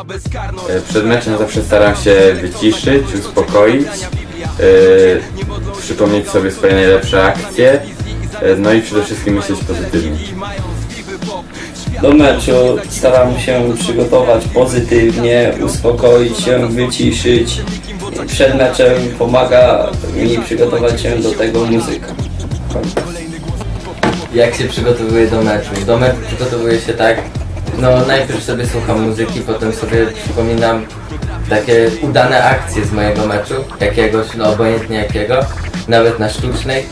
E, Przed meczem zawsze staram się wyciszyć, uspokoić, e, przypomnieć sobie swoje najlepsze akcje, e, no i przede wszystkim myśleć pozytywnie. Do meczu staram się przygotować pozytywnie, uspokoić się, wyciszyć. Przed meczem pomaga mi przygotować się do tego muzyka. Jak się przygotowuję do meczu? Do meczu przygotowuję się tak, no najpierw sobie słucham muzyki, potem sobie przypominam takie udane akcje z mojego meczu, jakiegoś, no obojętnie jakiego, nawet na sztucznej.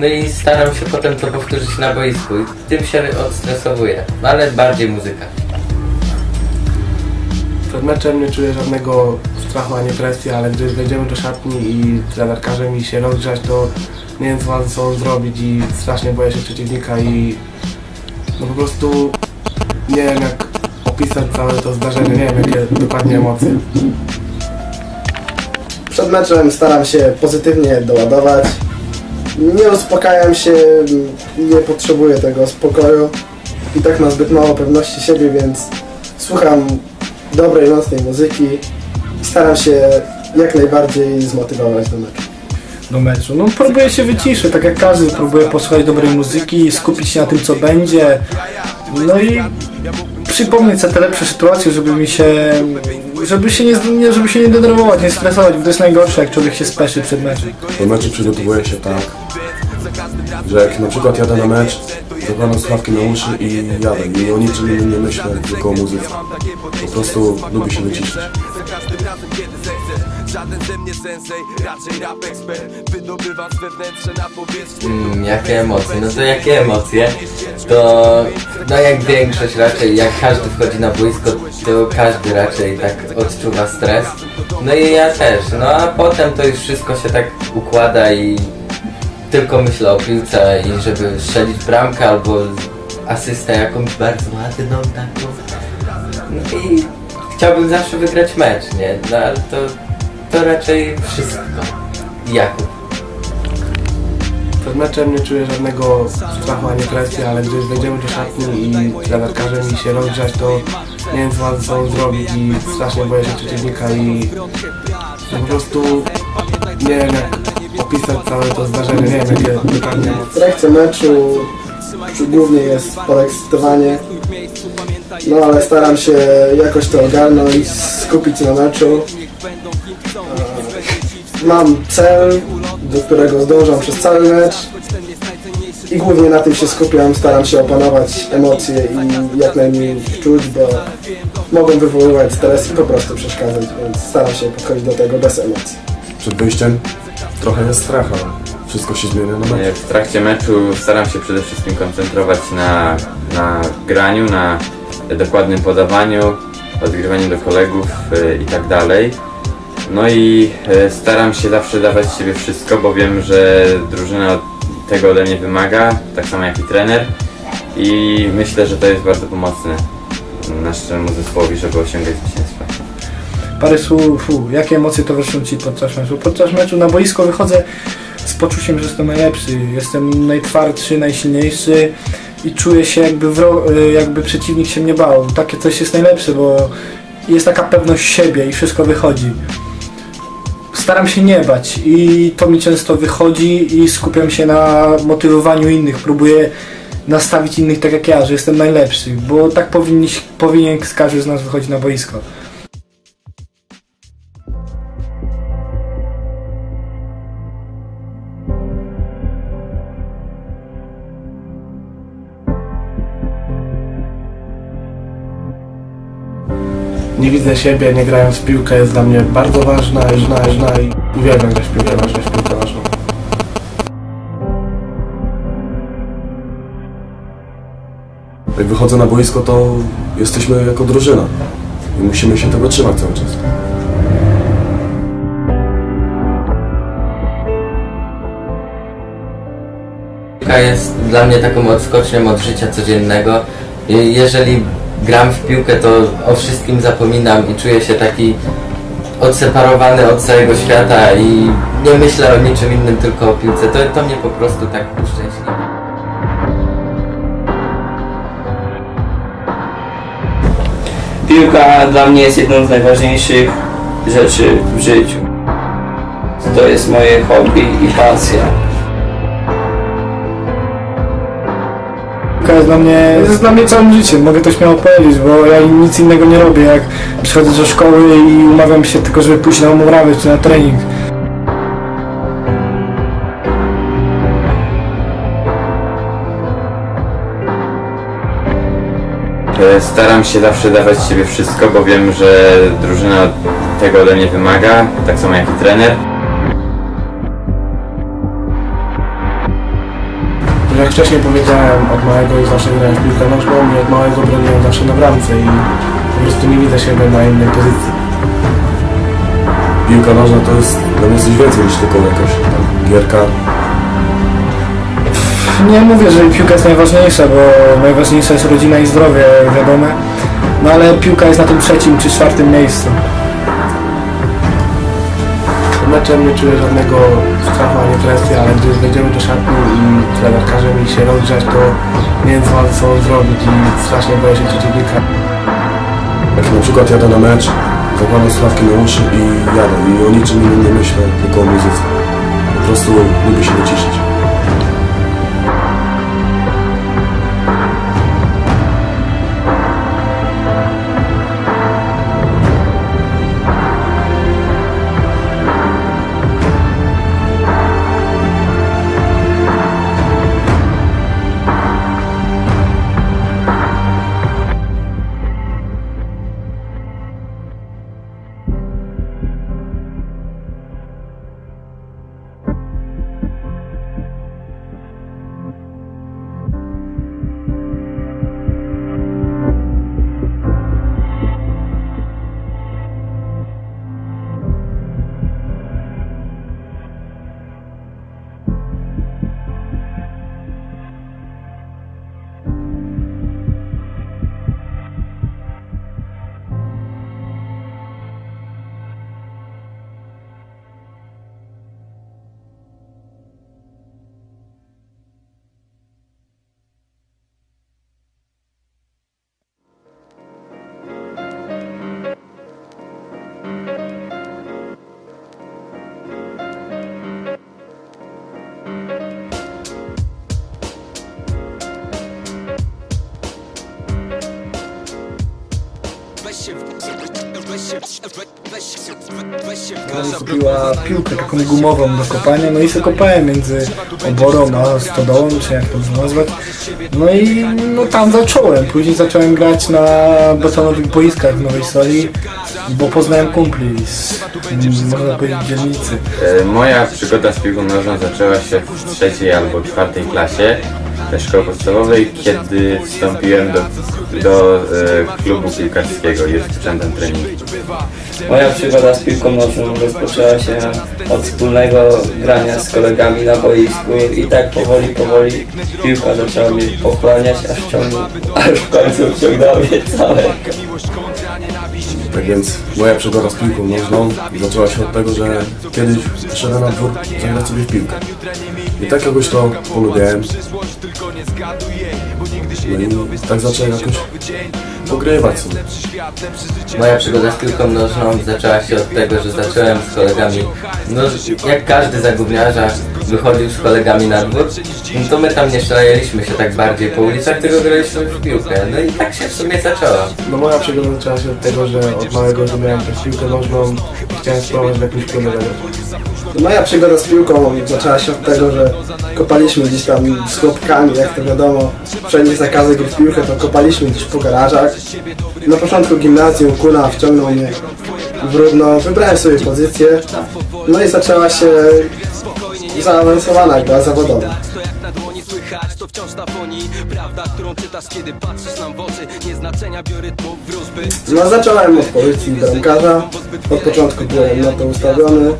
No i staram się potem to powtórzyć na boisku i tym się odstresowuję, ale bardziej muzyka. Przed meczem nie czuję żadnego strachu ani presji, ale gdy wejdziemy do szatni i trener każe mi się rozgrzać, to nie wiem co mam ze sobą zrobić i strasznie boję się przeciwnika i no po prostu nie wiem jak opisać całe to zdarzenie, nie wiem jakie dokładnie emocje. Przed meczem staram się pozytywnie doładować. Nie uspokajam się, nie potrzebuję tego spokoju. I tak mam zbyt mało pewności siebie, więc słucham dobrej, mocnej muzyki. Staram się jak najbardziej zmotywować do meczu. do meczu. No próbuję się wyciszyć, tak jak każdy, próbuję posłuchać dobrej muzyki, skupić się na tym co będzie, no i przypomnieć sobie te lepsze sytuacje, żeby mi się, żeby się nie, żeby się nie denerwować, nie stresować, bo to jest najgorsze, jak człowiek się speszy przed meczem. Do meczu przygotowuję się tak, że jak na przykład jadę na mecz, zakładam słuchawki na uszy i jadę. I o niczym innym nie myślę, tylko o muzyce. Po prostu lubię się wyciszyć. Mm, jakie emocje? No to jakie emocje? To no jak większość raczej, jak każdy wchodzi na boisko, to każdy raczej tak odczuwa stres. No i ja też, no a potem to już wszystko się tak układa i tylko myślę o piłce i żeby strzelić bramkę albo asystę jakąś bardzo ładną taką. No i chciałbym zawsze wygrać mecz, nie? No ale to, to raczej wszystko. Jakub. Przed meczem nie czuję żadnego strachu ani presji, ale gdy wejdziemy do szatni i trener każe mi się rozgrzać, to nie wiem co mam ze sobą zrobić i strasznie boję się przeciwnika i no po prostu nie wiem jak opisać całe to zdarzenie, nie wiem jakie dokładnie W trakcie meczu głównie jest podekscytowanie. No ale staram się jakoś to ogarnąć i skupić się na meczu. E, Mam cel, do którego zdążam przez cały mecz i głównie na tym się skupiam. Staram się opanować emocje i jak najmniej ich czuć, bo mogą wywoływać stres i po prostu przeszkadzać, więc staram się podchodzić do tego bez emocji. Przed wyjściem trochę jest strach, ale wszystko się zmienia na meczu. W trakcie meczu staram się przede wszystkim koncentrować na, na graniu, na dokładnym podawaniu, odgrywaniu do kolegów e, i tak dalej. No i e, staram się zawsze dawać z siebie wszystko, bo wiem, że drużyna tego ode mnie wymaga, tak samo jak i trener. I myślę, że to jest bardzo pomocne naszemu zespołowi, żeby osiągać zwycięstwa. Parę słów, jakie emocje towarzyszą Ci podczas meczu? Podczas meczu na boisko wychodzę z poczuciem, że jestem najlepszy, jestem najtwardszy, najsilniejszy i czuję się jakby, y, jakby przeciwnik się mnie bał. Takie coś jest najlepsze, bo jest taka pewność siebie i wszystko wychodzi. Staram się nie bać i to mi często wychodzi i skupiam się na motywowaniu innych, próbuję nastawić innych tak jak ja, że jestem najlepszy, bo tak powinien, powinien każdy z nas wychodzić na boisko. Nie widzę siebie, nie grając w piłkę jest dla mnie bardzo ważna, ważna, ważna i uwielbiam grać w piłkę, ważna, w piłkę ważną. Jak wychodzę na boisko, to jesteśmy jako drużyna. I musimy się tego trzymać cały czas. Piłka jest dla mnie taką odskocznią od życia codziennego. Jeżeli gram w piłkę, to o wszystkim zapominam i czuję się taki odseparowany od całego świata i nie myślę o niczym innym, tylko o piłce. To, to mnie po prostu tak uszczęśliwia. Piłka dla mnie jest jedną z najważniejszych rzeczy w życiu. To jest moje hobby i pasja. Jest dla mnie, jest dla mnie całym życiem, mogę to śmiało powiedzieć, bo ja nic innego nie robię, jak przychodzę do szkoły i umawiam się tylko, żeby pójść na umowę czy na trening. E, Staram się zawsze dawać z siebie wszystko, bo wiem, że drużyna tego ode mnie wymaga, tak samo jak i trener. Jak wcześniej powiedziałem, od małego już zawsze grałem w piłkę nożną i od małego broniłem zawsze na bramce i po prostu nie widzę siebie na innej pozycji. Piłka nożna to jest dla mnie coś więcej niż tylko jakaś tam gierka. Nie mówię, że piłka jest najważniejsza, bo najważniejsza jest rodzina i zdrowie, wiadome. No ale piłka jest na tym trzecim czy czwartym miejscu. Meczem nie czuję żadnego strachu ani presji, ale gdy wejdziemy do szatni i trener każe mi się rozgrzać, to nie wiem co sobą zrobić i strasznie boję się przeciwnika. Jak na przykład jadę na mecz, zakładam słuchawki na uszy i jadę. I o niczym innym nie myślę, tylko o muzyce. Po prostu lubię się wyciszyć. Pani kupiła piłkę taką gumową do kopania, no i sobie kopałem między oborą a stodołą, czy jak to nazwać. No i no tam zacząłem. Później zacząłem grać na betonowych boiskach w Nowej Soli, bo poznałem kumpli z, mm, można powiedzieć, dzielnicy. E, Moja przygoda z piłką nożną zaczęła się w trzeciej albo czwartej klasie szkoły podstawowej, kiedy wstąpiłem do, do e, klubu piłkarskiego i rozpocząłem trening. Moja przygoda z piłką nożną rozpoczęła się od wspólnego grania z kolegami na boisku i tak powoli, powoli piłka zaczęła mnie pochłaniać, aż, ciągnął, aż w końcu wciągnęła mnie całego. Tak więc moja przygoda z piłką nożną zaczęła się od tego, że kiedyś szedłem na dwór zagrać sobie w piłkę. I tak jakoś to polubiałem. No i tak zacząłem jakoś pogrywać sobie. Moja przygoda z piłką nożną zaczęła się od tego, że zacząłem z kolegami, no jak każdy zagubniarza wychodził z kolegami na dwór, no to my tam nie szaleliśmy się tak bardziej po ulicach, tylko graliśmy w piłkę. No i tak się w sumie zaczęło. No moja przygoda zaczęła się od tego, że od małego lubiłem też piłkę nożną i chciałem spróbować w jakimś klubie. Moja przygoda z piłką zaczęła się od tego, że kopaliśmy gdzieś tam z chłopkami, jak to wiadomo, wszędzie zakazy gry w piłkę, to kopaliśmy gdzieś po garażach. Na początku gimnazjum Kuna wciągnął mnie w brudno, wybrałem sobie pozycję, no i zaczęła się zaawansowana gra zawodowa. Słychać, to wciąż na foni. Prawda, którą czytasz, kiedy patrzysz nam w oczy. Nie znaczenia biorytmów wróżby. No zacząłem od pozycji bramkarza, od początku byłem na to ustawiony.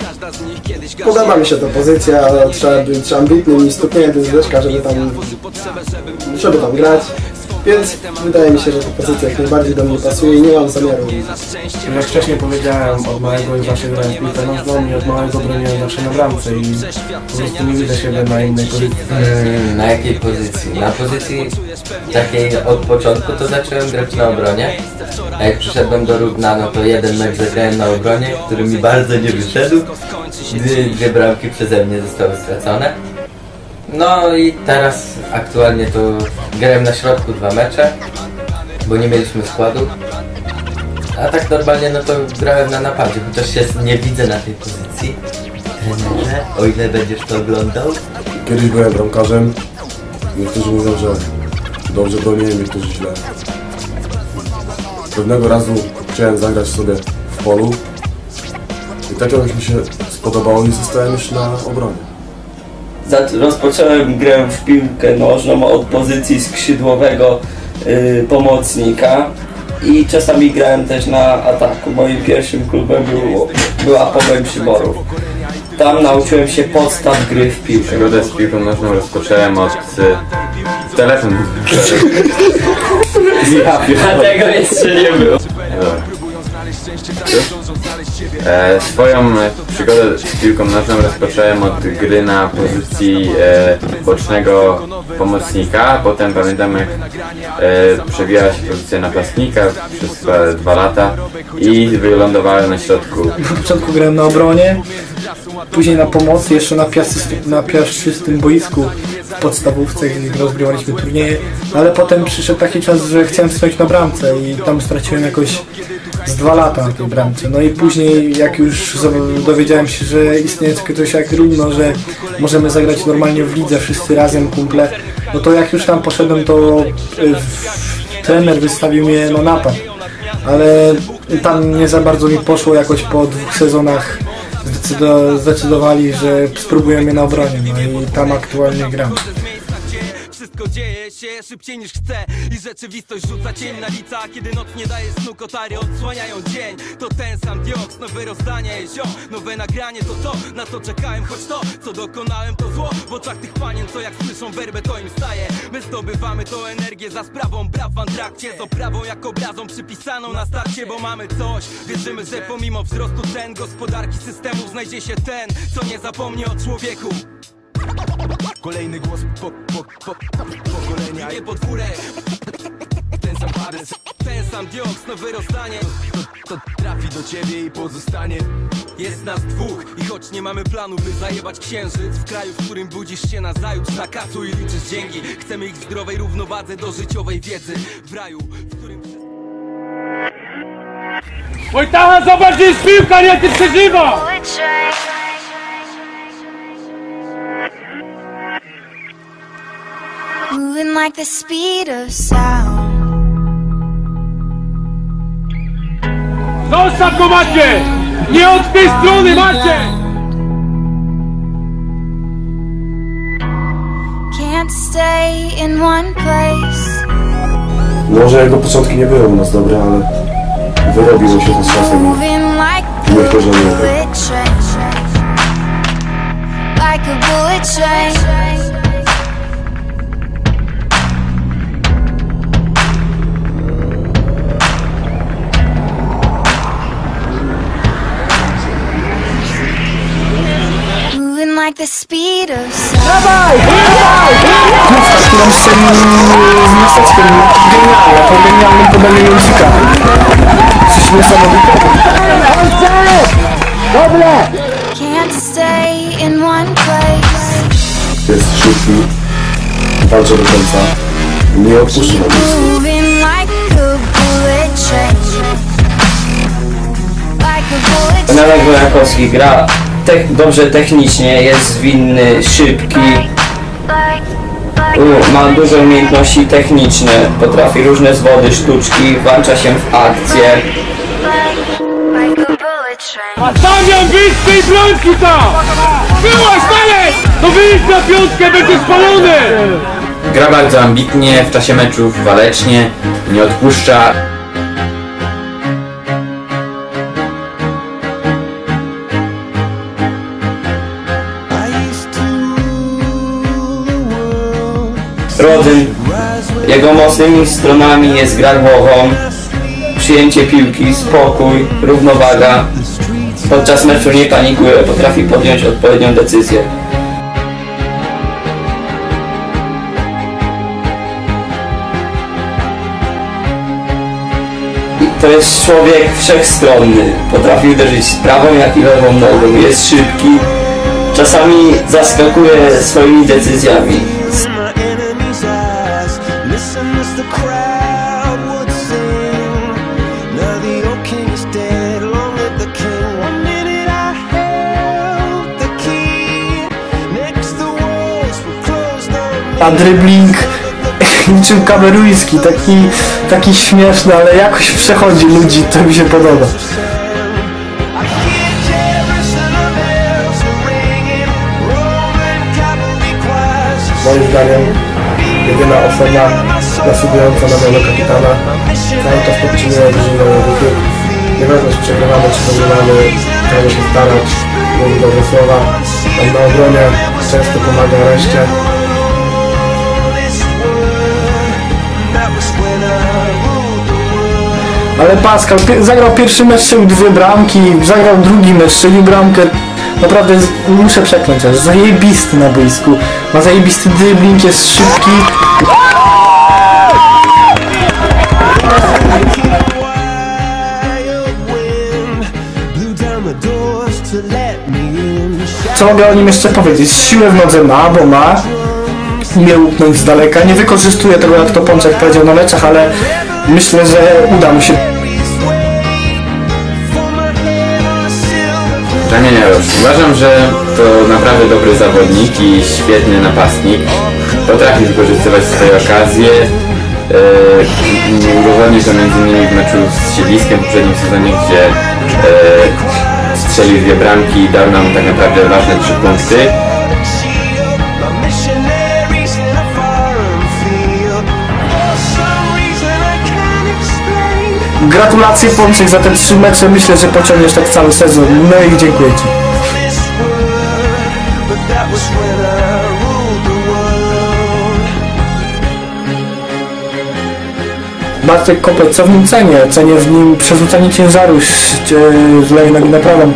Podoba mi się ta pozycja, ale trzeba być ambitnym i stukniętym z żeby tam, żeby tam grać. Więc wydaje mi się, że ta pozycja jak najbardziej do mnie pasuje i nie mam zamiaru Jak wcześniej powiedziałem, od małego już zawsze grałem w piłkę nożną i od małego broniłem zawsze na bramce i po prostu nie widzę siebie na innej pozycji. Mm, na jakiej pozycji? Na pozycji takiej od początku to zacząłem grać na obronie. A jak przyszedłem do Rudna, no to jeden mecz zagrałem na obronie, który mi bardzo nie wyszedł. Dwie, dwie bramki przeze mnie zostały stracone. No i teraz aktualnie to grałem na środku dwa mecze, bo nie mieliśmy składu. A tak normalnie no to grałem na napadzie, chociaż się nie widzę na tej pozycji. Trenerze, o ile będziesz to oglądał, Kiedyś byłem bramkarzem. Niektórzy mówią, że dobrze broniłem, niektórzy źle. Pewnego razu chciałem zagrać sobie w polu i tak jakoś mi się spodobało i zostałem już na obronie. Rozpocząłem grę w piłkę nożną od pozycji skrzydłowego y, pomocnika i czasami grałem też na ataku. Moim pierwszym klubem był, była Pogoń Przyborów. Tam nauczyłem się podstaw gry w piłkę. Przygodę z piłką nożną rozpocząłem od... Y, telefon. Dlatego jeszcze nie było. Dobra. E, swoją e, przygodę z piłką nożną rozpocząłem od gry na pozycji e, bocznego pomocnika. Potem pamiętam jak e, przewijała się pozycja napastnika przez dwa lata i wylądowałem na środku. Na początku grałem na obronie, później na pomocy, jeszcze na, na piaszczystym boisku w podstawówce, gdzie rozgrywaliśmy turnieje, ale potem przyszedł taki czas, że chciałem stoić na bramce i tam straciłem jakoś z dwa lata na tej bramce. No i później jak już dowiedziałem się, że istnieje takie coś jak równo, że możemy zagrać normalnie w lidze wszyscy razem, kumple, no to jak już tam poszedłem, to w- trener wystawił mnie na napad ale tam nie za bardzo mi poszło jakoś po dwóch sezonach zdecydo- zdecydowali, że spróbuję mnie na obronie, no i tam aktualnie gram. Wszystko dzieje się szybciej niż chce I rzeczywistość rzuca cień na lica. Kiedy noc nie daje snu, kotary odsłaniają dzień. To ten sam dioks, nowe rozdanie ziom Nowe nagranie to to, na co czekałem Choć to, co dokonałem to zło. W oczach tych panien, co jak słyszą werbę to im staje. My zdobywamy to energię za sprawą Braw w antrakcie, z oprawą jak obrazą Przypisaną na starcie, bo mamy coś. Wierzymy, że pomimo wzrostu cen Gospodarki systemów znajdzie się ten Co nie zapomni o człowieku Kolejny głos po, po, po, pokolenia. Nie podwórek. Ten sam adres Ten sam dioks, nowe rozdanie to, to trafi do ciebie i pozostanie. Jest nas dwóch i choć nie mamy planu By zajebać księżyc W kraju, w którym budzisz się na zajutrz Na kacu i liczysz dzięki. Chcemy ich w zdrowej równowadze do życiowej wiedzy W raju, w którym... Wojtacha, zobacz, gdzie jest piłka, nie ty przeżywa! Moving like the speed of sound. Zostaw go, Macie! Nie od tej strony, Macie! Can't stay in one place. Może jego początki nie były u nas dobre, ale wyrobiło się to z czasem. Moving like Nie. Like a bullet train. Like the speed of sound. Którą sceny z miasteczkiem genialne, po genialnym podaniu języka. Coś niesamowitego. Can't stay in one place. Jest szybki, walczy do końca, nie odpuszcza na miejscu. Moving like a bullet train. Like a bullet train. Remek Wojakowski gra te dobrze technicznie, jest zwinny, szybki, u, ma duże umiejętności techniczne, potrafi różne zwody, sztuczki, włącza się w akcję. Wyjdź z tej bramki tam! Byłaś dalej! To wyjdź na piątkę, będzie spalony! Gra bardzo ambitnie, w czasie meczów walecznie, nie odpuszcza. Jego mocnymi stronami jest gra głową, przyjęcie piłki, spokój, równowaga. Podczas meczu nie panikuje, potrafi podjąć odpowiednią decyzję. To jest człowiek wszechstronny. Potrafi uderzyć prawą jak i lewą nogą. Jest szybki. Czasami zaskakuje swoimi decyzjami. A dribbling niczym kameruński, taki, taki śmieszny, ale jakoś przechodzi ludzi, to mi się podoba. Moim zdaniem jedyna osoba zasługująca na miano kapitana cały czas podtrzymuje drużynę ruchy. Nieważne czy przegrywamy, czy wygrywamy, trzeba się starać, mówi dobre słowa. Tam na obronie często pomaga reszcie. Ale Pascal zagrał pierwszy mecz, strzelił dwie bramki, zagrał drugi mecz, strzelił bramkę. Naprawdę muszę przekląć, aż zajebisty na boisku. Ma zajebisty dribbling, jest szybki. Co mogę o nim jeszcze powiedzieć? Siłę w nodze ma, bo ma. Nie łupnąć z daleka. Nie wykorzystuje tego, jak to Pączek powiedział na meczach, ale myślę, że uda mu się. Jarosz. Uważam, że to naprawdę dobry zawodnik i świetny napastnik. Potrafi wykorzystywać swoje okazje. Yy, udowodnił to m.in. w meczu z Siedliskiem w poprzednim sezonie, gdzie yy, strzelił dwie bramki i dał nam tak naprawdę ważne trzy punkty. Gratulacje Pączek za te trzy mecze. Myślę, że pociągniesz tak cały sezon. No i dziękuję Ci. Bartek Kopeć, co w nim cenię? Cenię w nim przerzucanie ciężaru z, z lewej nogi na prawą.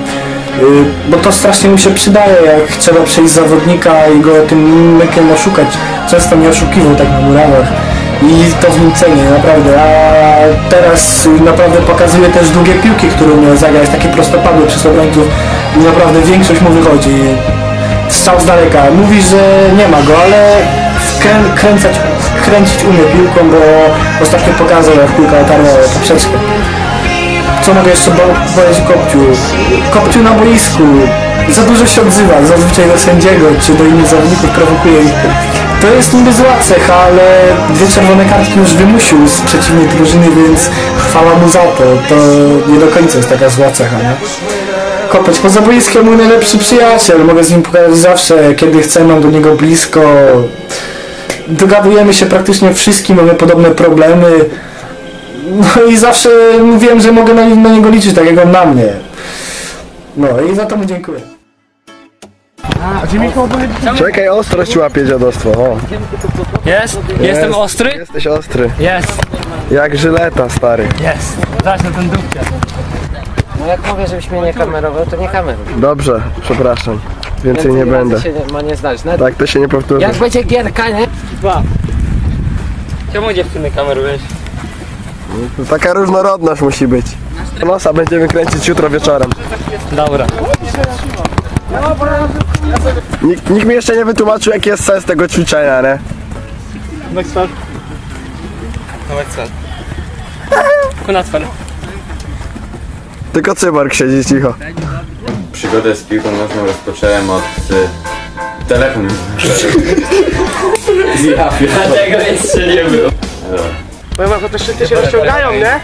Yy, Bo to strasznie mu się przydaje, jak trzeba przejść zawodnika i go tym mykiem oszukać. Często mnie oszukiwał tak na murawach. I to w nim cenię, naprawdę. A teraz naprawdę pokazuje też długie piłki, które umie zagrać, takie prostopadłe przez obrońców. I naprawdę większość mu wychodzi. Strzał z daleka. Mówi, że nie ma go, ale kręcać, kręcić umie piłką, bo ostatnio pokazał, jak piłka otarła poprzeczkę. Co mogę jeszcze powiedzieć Kopciu? Kopciu na boisku. Za dużo się odzywa, zazwyczaj do sędziego, czy do innych zawodników prowokuje ich. To jest niby zła cecha, ale dwie czerwone kartki już wymusił z przeciwnej drużyny, więc chwała mu za to. To nie do końca jest taka zła cecha, nie? Kopeć poza boiskiem mój najlepszy przyjaciel, mogę z nim pogadać zawsze, kiedy chcę, mam do niego blisko. Dogadujemy się praktycznie wszystkim, mamy podobne problemy. No i zawsze wiem, że mogę na, niego liczyć, tak jak on na mnie. No i za to mu dziękuję. Czekaj, ostrość łapie dziadostwo. O. Jest? Jestem ostry? Jesteś ostry. Jest, Jak żyleta, stary. jest. Zaś na ten dupcie. No jak mówię, żebyś mnie nie kamerował, to nie kameruj. Dobrze, przepraszam. Więcej nie razy będę. się nie, ma nie znać. Nawet Tak to się nie powtórzy. Jak będzie gierka, nie? Dwa. Czemu dziewczyny kamerujesz? Taka różnorodność musi być. Nosa będziemy kręcić jutro wieczorem. Dobra. Nikt, nikt mi jeszcze nie wytłumaczył jaki jest sens tego ćwiczenia, nie? Next one. No next one. Kunatfer. Tylko cyborg siedzi cicho. Przygodę z piłką nożną rozpocząłem od y, telefonu. Ja Dlatego nie strzeliłem. Powiem wam, to szybciej się rozciągają, nie?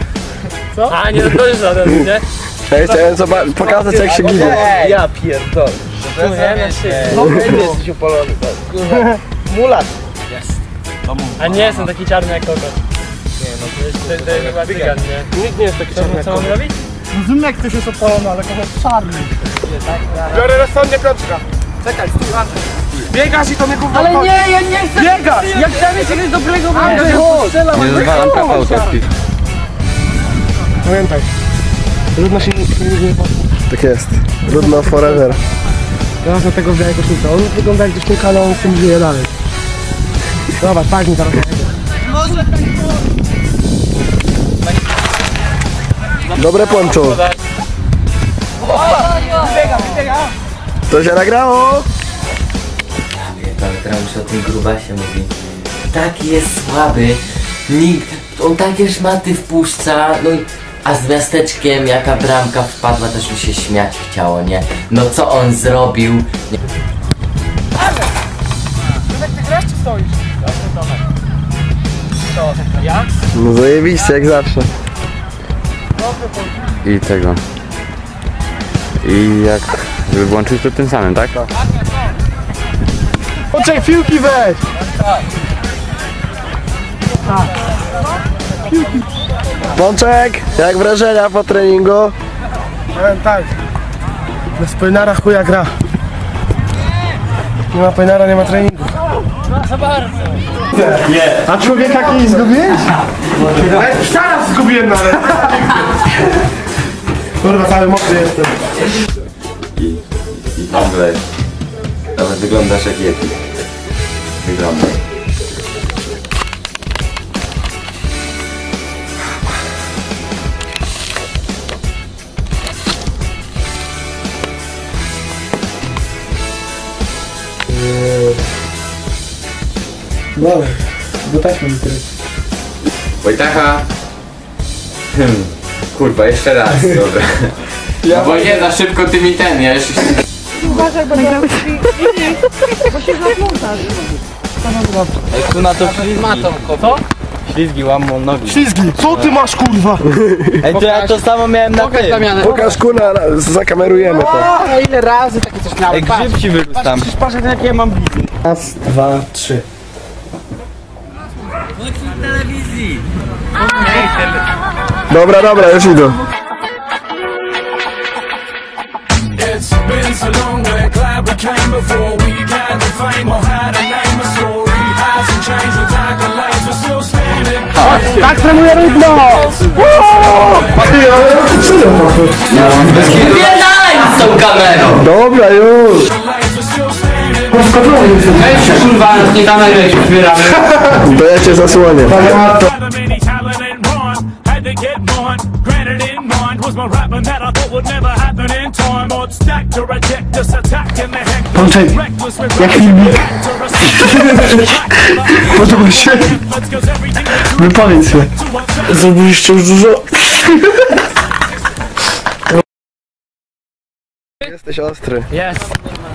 A, nie, to jest żaden, nie? Ej, chciałem zoba- pokazać jak się ginie. Ja pierdolę. Tu nie. No, jesteś upolony. Mulat. A nie jestem taki czarny jak kokot. Nie, no to jest, to, to jest chyba cygan, nie? Nikt nie jest taki Co, czarny co mam robić? Rozumiem jak ktoś jest opalony, ale kogoś czarny. Biorę rozsądnie Piotrka. Czekaj, stój, Andrzej. Biegasz i to mnie gówno Ale nie, ja nie chcę! Biegasz! Ja chciałem mieć jakiegoś dobrego Nie rozwalam praw autorskich. Pamiętaj, trudno się nie, nie, Tak jest. Trudno forever. Teraz na tego w białej koszulce. On wygląda jak dziewczynka, ale on tym żyje dalej. Zobacz, tak mi zaraz. Dobre poncho. To się nagrało. To teraz muszę o tym grubasie mówi. Taki jest słaby. Nikt. On takie szmaty wpuszcza. No i. A z miasteczkiem jaka bramka wpadła, też mi się śmiać chciało, nie? No co on zrobił? Nie. Ty grasz czy stoisz? Dobrze, Tomek. To, ja? No zajebiście, jak zawsze. I tego. I jak włączyć to tym samym, tak? Poczekaj, piłki weź! Pączek, jak wrażenia po treningu? Powiem tak. Bez Pojnara chuja gra. Nie ma Pojnara, nie ma treningu. Za bardzo. Nie. A człowieka kiedyś zgubiłeś? Nawet psa zgubiłem nawet. Kurwa, cały mokry jestem. I, i nagle ale wyglądasz jak Yeti. Wyglądasz. Dobra, do taśmy mi tyle. Wojtacha. Hmm. Kurwa, jeszcze raz, dobra. Ja bo nie, za szybko ty mi ten, ja jeszcze się... Uważaj, bo nagrałeś bo się zaplątasz. Tu na to ślizgi. Co? Ślizgi łamą nogi. Ślizgi, co ty masz kurwa? Ej, to ja to samo miałem na tym. Pokaż kuna, zakamerujemy to. O, ile razy takie coś miałem. Jak grzyb ci wyrósł tam. Patrz, jak ja mam blizny. Raz, dwa, trzy. telewizji. Dobra, dobra, już idę. It's been so long, we're glad we came before we got the fame or had Tak trenuję rybno! Przyjdę Wypierdalaj z tą kamerą! Dobra, już. Weź się kurwa, nie jak się zbieramy. To ja cię zasłonię. Pączek, jak filmik. Podoba się. Wypowiedz się. Zrobiliście już dużo. Jesteś ostry. Jest,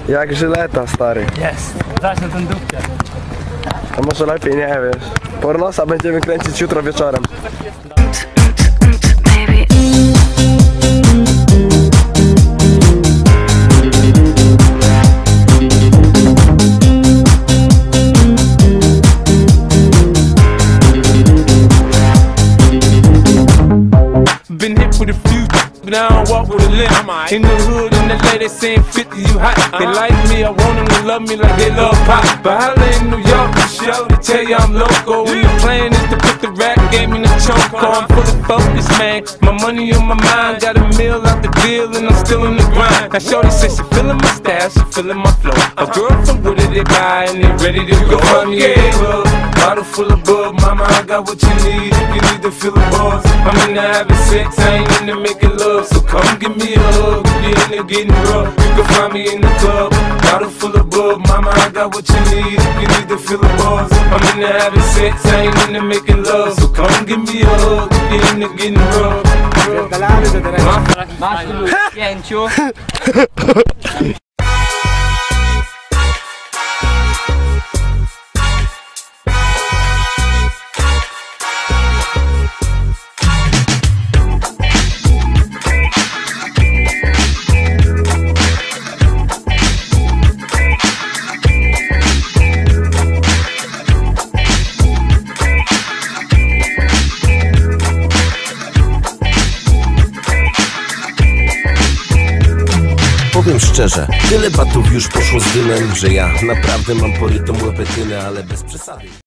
Jak żyleta, stary. jest. Zacznę ten dupkę. A może lepiej nie wiesz. Pornosa będziemy kręcić jutro wieczorem. In the hood, and the ladies saying 50, you hot. They uh-huh. like me, I want them to love me like they love pop. But holla in New York, the show, they tell you I'm local. And the plan is to put the rap game in the choke. I'm fully focused, man. My money on my mind, got a meal out the deal, and I'm still in the grind. Now, Shorty says she feeling my style, she feeling my flow. A girl from Wooded, they buy, and they ready to go. Find me a club, bottle full of bub. Mama, I got what you need if you need to feel the buzz. I'm into having sex, I ain't into making love. So come give me a hug if you're into getting rough. You can find me in the club, bottle full of bub. Mama, I got what you need if you need to feel the buzz. I'm into having sex, I ain't into making love. So come give me a hug if you're into getting rough. Masz ilu? Pięciu. Powiem szczerze, tyle batów już poszło z dymem, że ja naprawdę mam porytą łepetynę, ale bez przesady.